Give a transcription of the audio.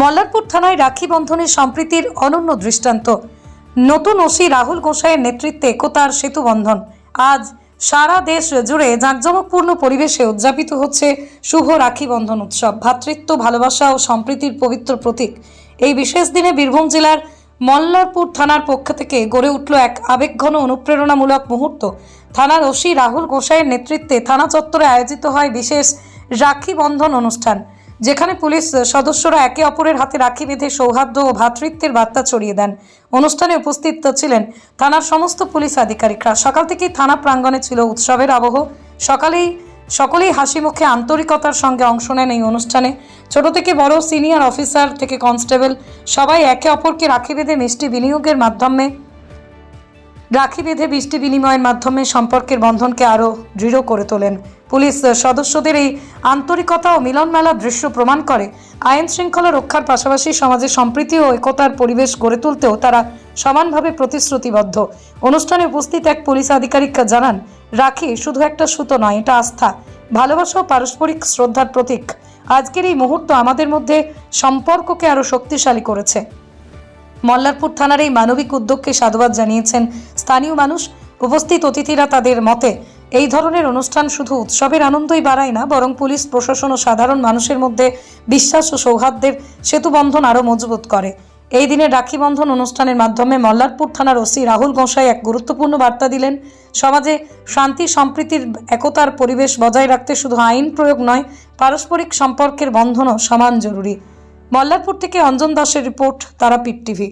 মল্লারপুর থানায় রাখি বন্ধনের সম্প্রীতির অনন্য দৃষ্টান্ত। নতুন ওসি রাহুল গোসাইয়ের নেতৃত্বে একতার সেতু বন্ধন। আজ সারা দেশ জুড়ে জাঁকজমকপূর্ণ পরিবেশে উদযাপিত হচ্ছে শুভ রাখি বন্ধন উৎসব। ভ্রাতৃত্ব ভালোবাসা ও সম্প্রীতির পবিত্র প্রতীক। এই বিশেষ দিনে বীরভূম জেলার মল্লারপুর থানার পক্ষ থেকে গড়ে উঠল এক আবেগঘন অনুপ্রেরণামূলক মুহূর্ত। থানার ওসি রাহুল গোসাইয়ের নেতৃত্বে থানা চত্বরে আয়োজিত হয় বিশেষ রাখি বন্ধন অনুষ্ঠান। যেখানে পুলিশ সদস্যরা একে অপরের হাতে রাখি বেঁধে সৌহার্দ্য ও ভ্রাতৃত্বের বার্তা ছড়িয়ে দেন। অনুষ্ঠানে উপস্থিত ছিলেন থানার সমস্ত পুলিশ আধিকারিকরা। সকাল থেকেই থানা প্রাঙ্গণে ছিল উৎসবের আবহ। সকালেই, সকলেই হাসি মুখে আন্তরিকতার সঙ্গে অংশ নেন এই অনুষ্ঠানে। ছোট থেকে বড় সিনিয়র অফিসার থেকে কনস্টেবল, সবাই একে অপরকে রাখি বেঁধে মিষ্টি বিনিয়োগের মাধ্যমে রাখি বেঁধে বৃষ্টি বিনিময়ের মাধ্যমে সম্পর্কের বন্ধনকে আরও দৃঢ় করে তোলেন পুলিশ। সদস্যদের এই আন্তরিকতা ও মিলন মেলার দৃশ্য প্রমাণ করে। আইন শৃঙ্খলা রক্ষার পাশাপাশি সমাজে সম্প্রীতি ও একতার পরিবেশ গড়ে তুলতেও তারা সমানভাবে প্রতিশ্রুতিবদ্ধ। অনুষ্ঠানে উপস্থিত এক পুলিশ আধিকারিক জানান, রাখি শুধু একটা সুতো নয়, এটা আস্থা। ভালোবাসা ও পারস্পরিক শ্রদ্ধার প্রতীক। আজকের এই মুহূর্ত আমাদের মধ্যে সম্পর্ককে আরও শক্তিশালী করেছে। মল্লারপুর থানার এই মানবিক উদ্যোগকে সাধুবাদ জানিয়েছেন স্থানীয় মানুষ। উপস্থিত অতিথিরা তাদের মতে, এই ধরনের অনুষ্ঠান শুধু উৎসবের আনন্দই বাড়ায় না, বরং পুলিশ, প্রশাসন ও সাধারণ মানুষের মধ্যে বিশ্বাস ও সৌহার্দ্যের সেতুবন্ধন আরও মজবুত করে। এই দিনে রাখি বন্ধন অনুষ্ঠানের মাধ্যমে মল্লারপুর থানার ওসি রাহুল গোসাই এক গুরুত্বপূর্ণ বার্তা দিলেন। সমাজে শান্তি, সম্প্রীতির একতার পরিবেশ বজায় রাখতে শুধু আইন প্রয়োগ নয়, পারস্পরিক সম্পর্কের বন্ধনও সমান জরুরি। মল্লারপুর থেকে অঞ্জন দাসের রিপোর্ট তারাপীঠ টিভি।